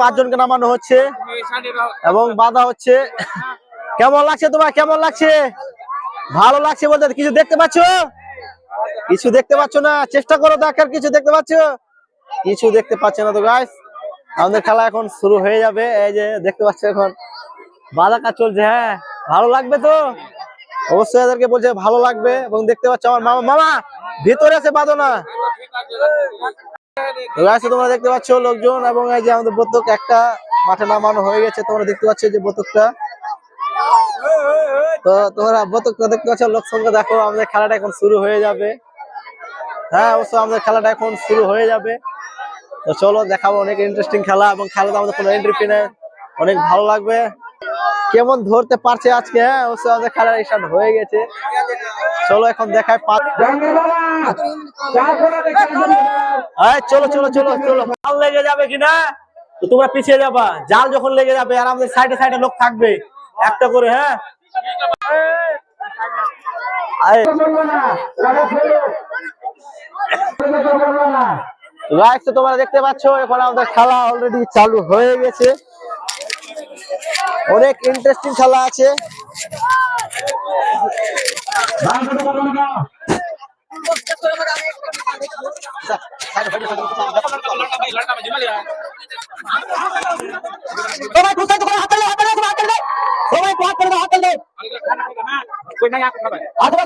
পাঁচজনকে নামানো হচ্ছে এবং বাধা হচ্ছে। কেমন লাগছে তোমার? কেমন লাগছে? ভালো লাগছে বলতে কিছু দেখতে পাচ্ছ? কিছু দেখতে পাচ্ছ না? চেষ্টা করো দেখার কিছু দেখতে পাচ্ছ? কিছু দেখতে পাচ্ছে না তো গাইস আমাদের খেলা এখন শুরু হয়ে যাবে। এই যে দেখতে পাচ্ছ এখন বাধা কাজ চলছে হ্যাঁ। ভালো লাগবে তো? অবশ্যই এদেরকে বলছে ভালো লাগবে এবং দেখতে পাচ্ছ আমার মামা। মামা, ভেতরে আছে বাঁধো না। তোমরা দেখতে পাচ্ছ লোকজন এবং এই যে আমাদের বতক একটা মাঠে নামানো হয়ে গেছে। তোমরা দেখতে পাচ্ছ যে বতকটা তো তোমরা বতকটা দেখতে পাচ্ছ, লোক সঙ্গে দেখো, আমাদের খেলাটা এখন শুরু হয়ে যাবে। হ্যাঁ অবশ্যই আমাদের খেলাটা এখন শুরু হয়ে যাবে। তো চলো, দেখাবো অনেক ইন্টারেস্টিং খেলা এবং খেলাতে আমাদের কোনো এন্ট্রি ফি অনেক ভালো লাগবে। কেমন ধরতে পারছে আজকে হ্যাঁ অবশ্যই আমাদের খেলা স্টার্ট হয়ে গেছে। চলো এখন দেখায় পা এই, চলো চলো চলো চলো। জাল লেগে যাবে কিনা? তো তোমরা পিছিয়ে যাবা। জাল যখন লেগে যাবে আর আমাদের সাইডে সাইডে লোক থাকবে। একটা করে হ্যাঁ। তো তোমরা দেখতে পাচ্ছ, এখন আমাদের খেলা অলরেডি চালু হয়ে গেছে। অনেক ইন্টারেস্টিং খেলা আছে।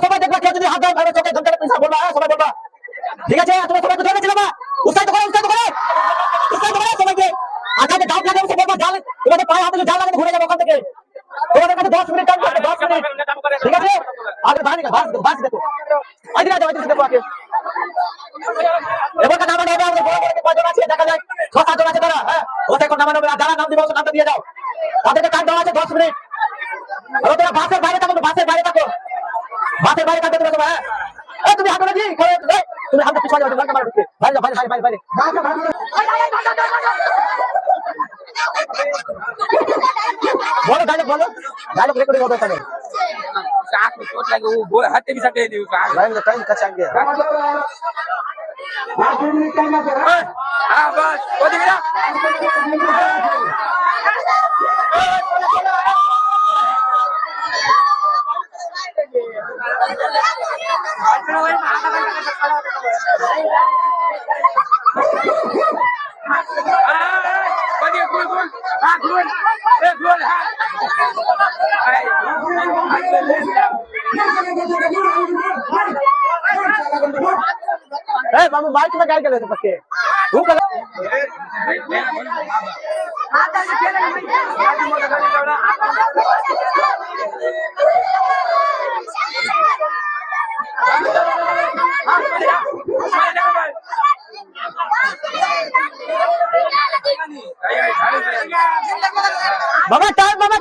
তোমরা দেখবা, কেউ যদি হাত দেয় ভালো চোখে ঘন্টাটা পয়সা বলবা সবাই বলবা। ঠিক আছে? তোমরা সবাই কোথায় গেছিলে মা উৎসাহিত করো উৎসাহিত করো। উৎসাহিত করো সবাইকে। লাগে বলবা, জাল। তোমাদের পায়ে হাতে জাল লাগে, ঘুরে যাবে ওখান থেকে। তোমাদের কাছে দশ মিনিট দশ মিনিট। ঠিক আছে আগে বাস বাস দেখো। আইদিন আছে আইদিন দেখো আগে। এবার নামানো হবে আমাদের বড় বড় যে কজন আছে দেখা যায় ছ সাতজন আছে তারা হ্যাঁ? এখন নামানো হবে। আর যারা নাম দিবে ওদের নামটা দিয়ে যাও। তাদেরকে টাইম দেওয়া আছে দশ মিনিট। আর তোমরা বাসের বাইরে থাকো বাসের বাইরে থাকো। বাসের বাইরে থাকবে তোমরা হ্যাঁ? এই তুমি হাঁটো নাকি? তুমি হাঁটো পিছনে যাও বাইরে বাইরে বাইরে যাও, বাইরে বাইরে বাইরে বলো ডায়লগ বলো। ডায়লগ রেকর্ডিং হবে સાક ચોટ લાગે હું બોલ હાથે બી સટે દેવું સાક લાઈન તો ટાઈમ કચાંગ ગયા હા બસ ઓદી ગયા Ah, good, good. Ah, good. Bike में गाड़ी चले थे पक्के বাবা টান বাবা